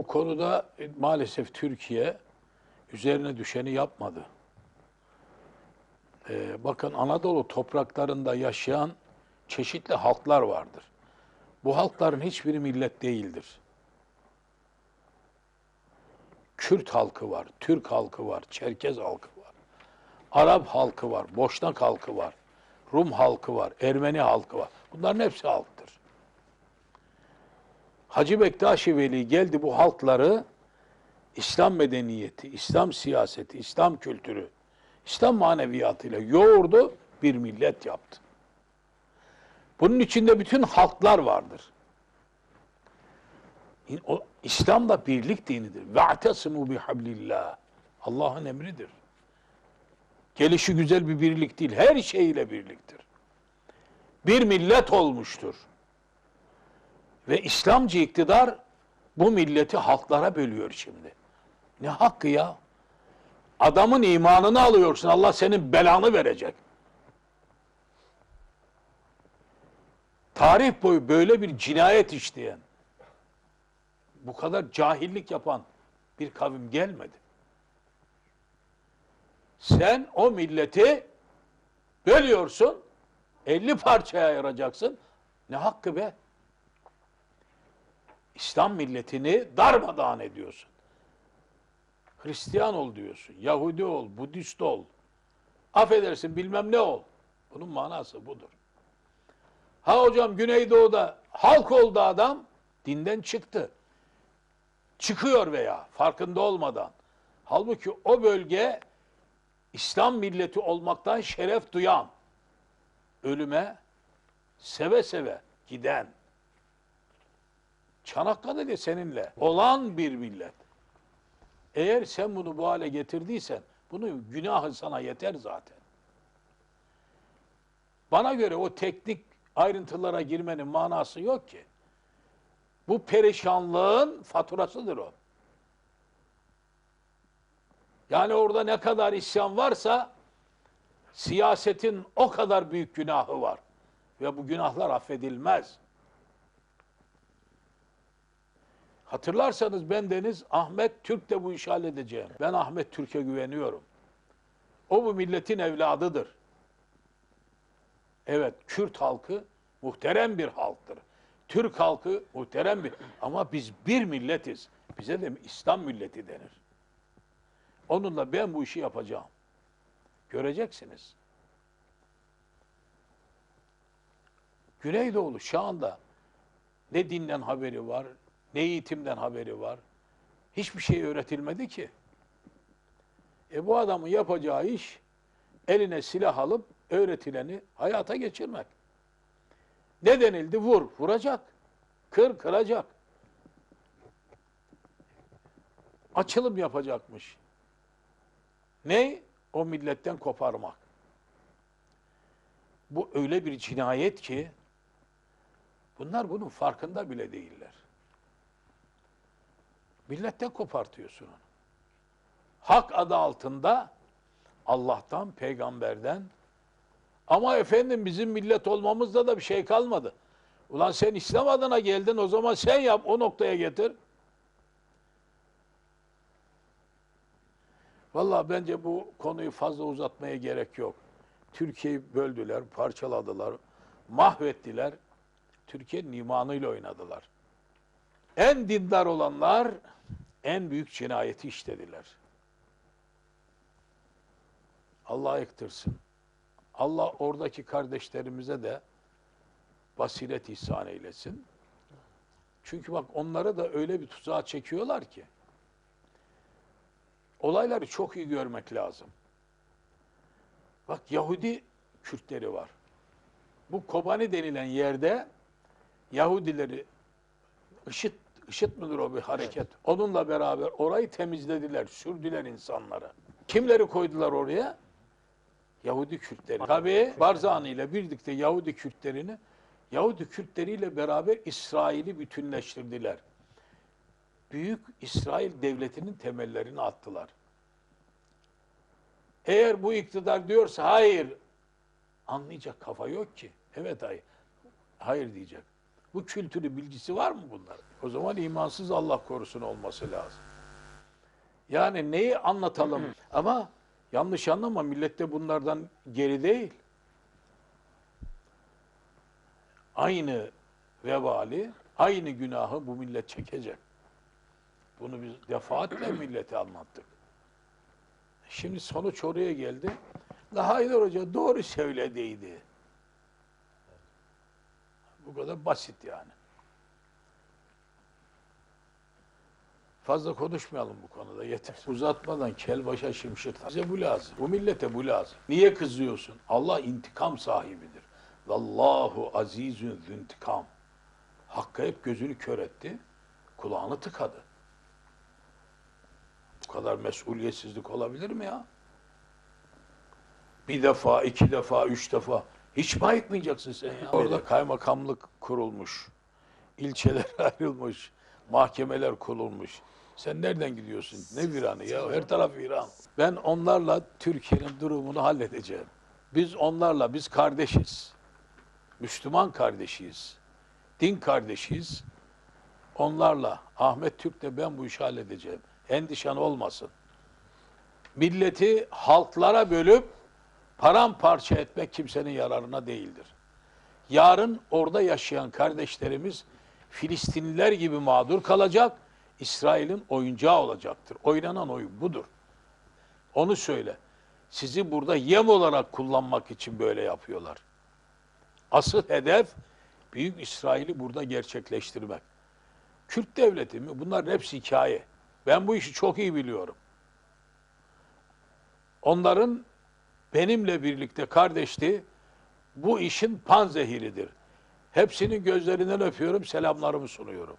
Bu konuda e, maalesef Türkiye üzerine düşeni yapmadı. Ee, bakın Anadolu topraklarında yaşayan çeşitli halklar vardır. Bu halkların hiçbiri millet değildir. Kürt halkı var, Türk halkı var, Çerkez halkı var. Arap halkı var, Boşnak halkı var, Rum halkı var, Ermeni halkı var. Bunların hepsi halktır. Hacı Bektaşi Veli geldi bu halkları İslam medeniyeti, İslam siyaseti, İslam kültürü, İslam maneviyatıyla yoğurdu, bir millet yaptı. Bunun içinde bütün halklar vardır. O, İslam da birlik dinidir. Ve'tesimu bihablillah. Allah'ın emridir. Gelişi güzel bir birlik değil, her şeyiyle birliktir. Bir millet olmuştur. Ve İslamcı iktidar bu milleti halklara bölüyor şimdi. Ne hakkı ya? Adamın imanını alıyorsun. Allah senin belanı verecek. Tarih boyu böyle bir cinayet işleyen, bu kadar cahillik yapan bir kavim gelmedi. Sen o milleti bölüyorsun, 50 parçaya ayıracaksın. Ne hakkı be? İslam milletini darmadağın ediyorsun. Hristiyan ol diyorsun, Yahudi ol, Budist ol. Affedersin bilmem ne ol. Bunun manası budur. Ha hocam Güneydoğu'da halk oldu adam, dinden çıktı. Çıkıyor veya farkında olmadan. Halbuki o bölge İslam milleti olmaktan şeref duyan, ölüme seve seve giden, Çanakkale'de seninle olan bir millet. Eğer sen bunu bu hale getirdiysen, bunu günahı sana yeter zaten. Bana göre o teknik ayrıntılara girmenin manası yok ki. Bu perişanlığın faturasıdır o. Yani orada ne kadar isyan varsa siyasetin o kadar büyük günahı var. Ve bu günahlar affedilmez. Hatırlarsanız ben Deniz Ahmet Türk de bu işi halledeceğim. Ben Ahmet Türk'e güveniyorum. O bu milletin evladıdır. Evet, Kürt halkı muhterem bir halktır. Türk halkı muhterem bir ama biz bir milletiz. Bize de İslam milleti denir. Onunla ben bu işi yapacağım. Göreceksiniz. Güneydoğulu şu anda ne dinden haberi var, ne eğitimden haberi var. Hiçbir şey öğretilmedi ki. E bu adamın yapacağı iş eline silah alıp öğretileni hayata geçirmek. Ne denildi? Vur, vuracak. Kır, kıracak. Açılım yapacakmış. Ne? O milletten koparmak. Bu öyle bir cinayet ki bunlar bunun farkında bile değiller. Milletten kopartıyorsun onu. Hak adı altında Allah'tan, peygamberden ama efendim bizim millet olmamızda da bir şey kalmadı. Ulan sen İslam adına geldin o zaman sen yap o noktaya getir. Vallahi bence bu konuyu fazla uzatmaya gerek yok. Türkiye'yi böldüler, parçaladılar, mahvettiler. Türkiye'nin imanıyla oynadılar. En dindar olanlar en büyük cinayeti işlediler. Allah ektirsin. Allah oradaki kardeşlerimize de basiret ihsan eylesin. Çünkü bak onları da öyle bir tuzağa çekiyorlar ki olayları çok iyi görmek lazım. Bak Yahudi Kürtleri var. Bu Kobani denilen yerde Yahudileri IŞİD, IŞİD midir o bir hareket? Onunla beraber orayı temizlediler, sürdüler insanları. Kimleri koydular oraya? Yahudi Kürtleri. Tabii Barzani ile birlikte Yahudi Kürtlerini Yahudi Kürtleriyle beraber İsrail'i bütünleştirdiler. Büyük İsrail devletinin temellerini attılar. Eğer bu iktidar diyorsa hayır, anlayacak kafa yok ki. Evet hayır. Hayır diyecek. Bu kültürü bilgisi var mı bunlar? O zaman imansız Allah korusun olması lazım. Yani neyi anlatalım ama yanlış anlama millet de bunlardan geri değil. Aynı vebali, aynı günahı bu millet çekecek. Bunu biz defaatle millete anlattık. Şimdi sonuç oraya geldi. La Haydar Hoca doğru söylediydi. Bu kadar basit yani. Fazla konuşmayalım bu konuda yeter. Uzatmadan kel başa şimşir. Bize bu lazım. Bu millete bu lazım. Niye kızıyorsun? Allah intikam sahibidir. Vallahu azizün züntikam. Hakk'a hep gözünü kör etti. Kulağını tıkadı. Bu kadar mesuliyetsizlik olabilir mi ya? Bir defa, iki defa, üç defa. Hiç mi ayıkmayacaksın sen ya? Orada kaymakamlık kurulmuş. ilçeler ayrılmış. Mahkemeler kurulmuş. Sen nereden gidiyorsun? Ne viranı ya? Her taraf viran. Ben onlarla Türkiye'nin durumunu halledeceğim. Biz onlarla, biz kardeşiz. Müslüman kardeşiyiz. Din kardeşiyiz. Onlarla, Ahmet Türk'le ben bu işi halledeceğim. Endişen olmasın. Milleti halklara bölüp paramparça etmek kimsenin yararına değildir. Yarın orada yaşayan kardeşlerimiz Filistinliler gibi mağdur kalacak, İsrail'in oyuncağı olacaktır. Oynanan oyun budur. Onu söyle. Sizi burada yem olarak kullanmak için böyle yapıyorlar. Asıl hedef Büyük İsrail'i burada gerçekleştirmek. Kürt devleti mi? Bunların hepsi hikaye. Ben bu işi çok iyi biliyorum. Onların benimle birlikte kardeşliği bu işin panzehiridir. Hepsinin gözlerinden öpüyorum, selamlarımı sunuyorum.